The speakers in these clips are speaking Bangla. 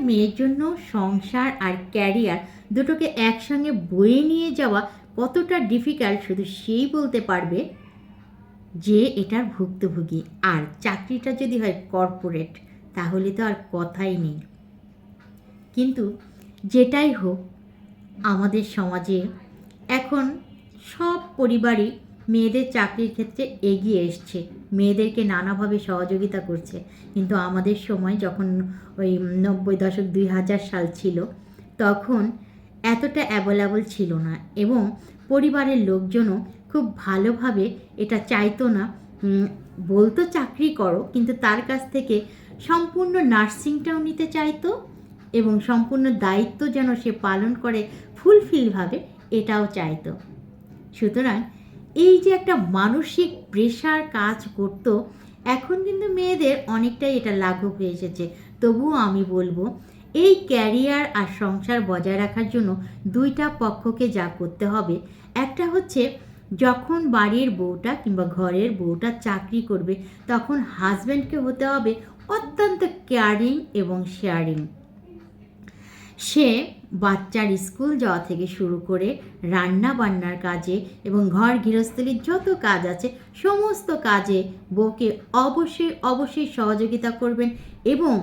মেয়ের জন্য সংসার আর ক্যারিয়ার দুটোকে একসঙ্গে বয়ে নিয়ে যাওয়া কতটা ডিফিকাল্ট শুধু সেই বলতে পারবে যে এটার ভুক্তভোগী। আর চাকরিটা যদি হয় কর্পোরেট তাহলে তো আর কথাই নেই। কিন্তু যেটাই হোক, আমাদের সমাজে এখন সব পরিবারই মেয়েদের চাকরির ক্ষেত্রে এগিয়ে এসছে। মেয়েদেরকে নানাভাবে সহযোগিতা করছে। কিন্তু আমাদের সময় যখন ওই নব্বই দশক দুই হাজার সাল ছিল, তখন এতটা অ্যাভেলেবল ছিল না এবং পরিবারের লোকজনও খুব ভালোভাবে এটা চাইতো না বলতো চাকরি করো, কিন্তু তার কাছ থেকে সম্পূর্ণ নার্সিংটাও নিতে চাইতো এবং সম্পূর্ণ দায়িত্ব যেন সে পালন করে ফুলফিলভাবে এটাও চাইতো। সুতরাং এই যে একটা মানসিক প্রেশার কাজ করত, এখন কিন্তু মেয়েদের অনেকটাই এটা লাঘব হয়ে এসেছে। তবুও আমি বলব, এই ক্যারিয়ার আর সংসার বজায় রাখার জন্য দুইটা পক্ষকে যা করতে হবে। একটা হচ্ছে, যখন বাড়ির বউটা কিংবা ঘরের বউটা চাকরি করবে, তখন হাজব্যান্ডকে হতে হবে অত্যন্ত কেয়ারিং এবং শেয়ারিং সে বাচ্চার স্কুল যাওয়া থেকে শুরু করে রান্না বান্নার কাজে এবং ঘর গৃহস্থলীর যত কাজ আছে, সমস্ত কাজে বউকে অবশ্যই অবশ্যই সহযোগিতা করবেন এবং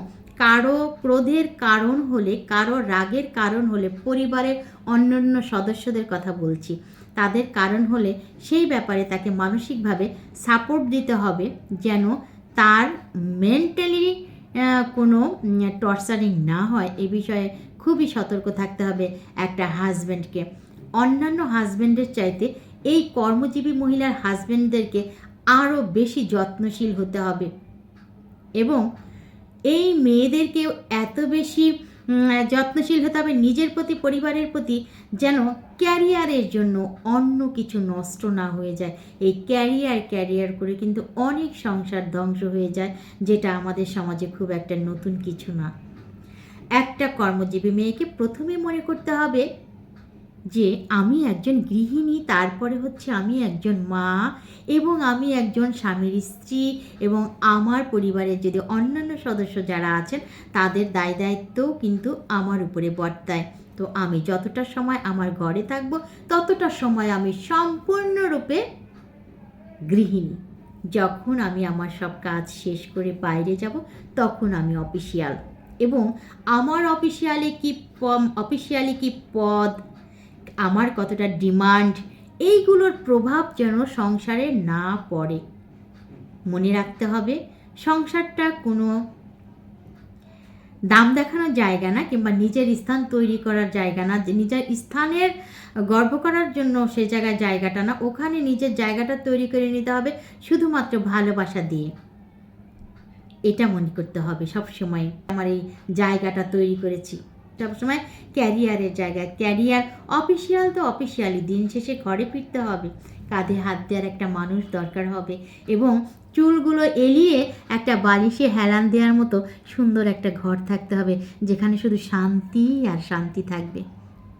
কারও ক্রোধের কারণ হলে, কারও রাগের কারণ হলে পরিবারের অন্যান্য সদস্যদের কথা বলছি। তাদের কারণ হলে সেই ব্যাপারে তাকে মানসিকভাবে সাপোর্ট দিতে হবে যেন তার মেন্টালি কোনো টর্চারিং না হয়। এ বিষয়ে খুবই সতর্ক থাকতে হবে একটা হাজব্যান্ডকে অন্যান্য হাজব্যান্ডের চাইতে এই কর্মজীবী মহিলার হাজব্যান্ডদেরকে আরও বেশি যত্নশীল হতে হবে। এবং এই মেয়েদেরকেও এত বেশি যত্নশীল হতে হবে নিজের প্রতি, পরিবারের প্রতি, যেন ক্যারিয়ারের জন্য অন্য কিছু নষ্ট না হয়ে যায়। এই ক্যারিয়ার ক্যারিয়ার করে কিন্তু অনেক সংসার ধ্বংস হয়ে যায়, যেটা আমাদের সমাজে খুব একটা নতুন কিছু না। একটা কর্মজীবী মেয়েকে প্রথমে মনে করতে হবে যে আমি একজন গৃহিণী, তারপরে হচ্ছে আমি একজন মা এবং আমি একজন স্বামীর স্ত্রী এবং আমার পরিবারের যদি অন্যান্য সদস্য যারা আছেন, তাদের দায় দায়িত্বও কিন্তু আমার উপরে বর্তায়। তো আমি যতটা সময় আমার ঘরে থাকব, ততটা সময় আমি সম্পূর্ণরূপে গৃহিণী। যখন আমি আমার সব কাজ শেষ করে বাইরে যাব, তখন আমি অফিসিয়াল। এবং আমার অফিসিয়ালি কি অফিসিয়ালি কি পদ, আমার কতটা ডিমান্ড এইগুলোর প্রভাব যেন সংসারে না পড়ে। মনে রাখতে হবে, সংসারটা কোনো দাম দেখানোর জায়গা না, কিংবা নিজের স্থান তৈরি করার জায়গা না নিজের স্থানের গর্ব করার জন্য সে জায়গায় জায়গাটা না, ওখানে নিজের জায়গাটা তৈরি করে নিতে হবে, শুধুমাত্র ভালোবাসা দিয়ে। এটা মনে করতে হবে সব সময় আমার এই জায়গাটা তৈরি করেছি। সবসময় ক্যারিয়ারের জায়গা। ক্যারিয়ার অফিসিয়াল তো অফিসিয়ালি দিন শেষে ঘরে ফিরতে হবে। কাঁধে হাত দেওয়ার একটা মানুষ দরকার হবে এবং চুলগুলো এলিয়ে একটা বালিশে হেলান দেওয়ার মতো সুন্দর একটা ঘর থাকতে হবে, যেখানে শুধু শান্তি আর শান্তি থাকবে।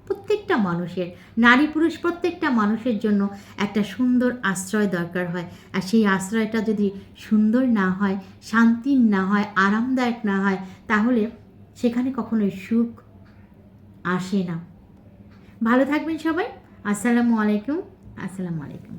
প্রত্যেকটা মানুষের, নারী পুরুষ প্রত্যেকটা মানুষের জন্য একটা সুন্দর আশ্রয় দরকার হয়। আর সেই আশ্রয়টা যদি সুন্দর না হয় শান্তির না হয়, আরামদায়ক না হয়, তাহলে সেখানে কখনোই সুখ আসে না। ভালো থাকবেন সবাই। আসসালামু আলাইকুম। আসসালামু আলাইকুম।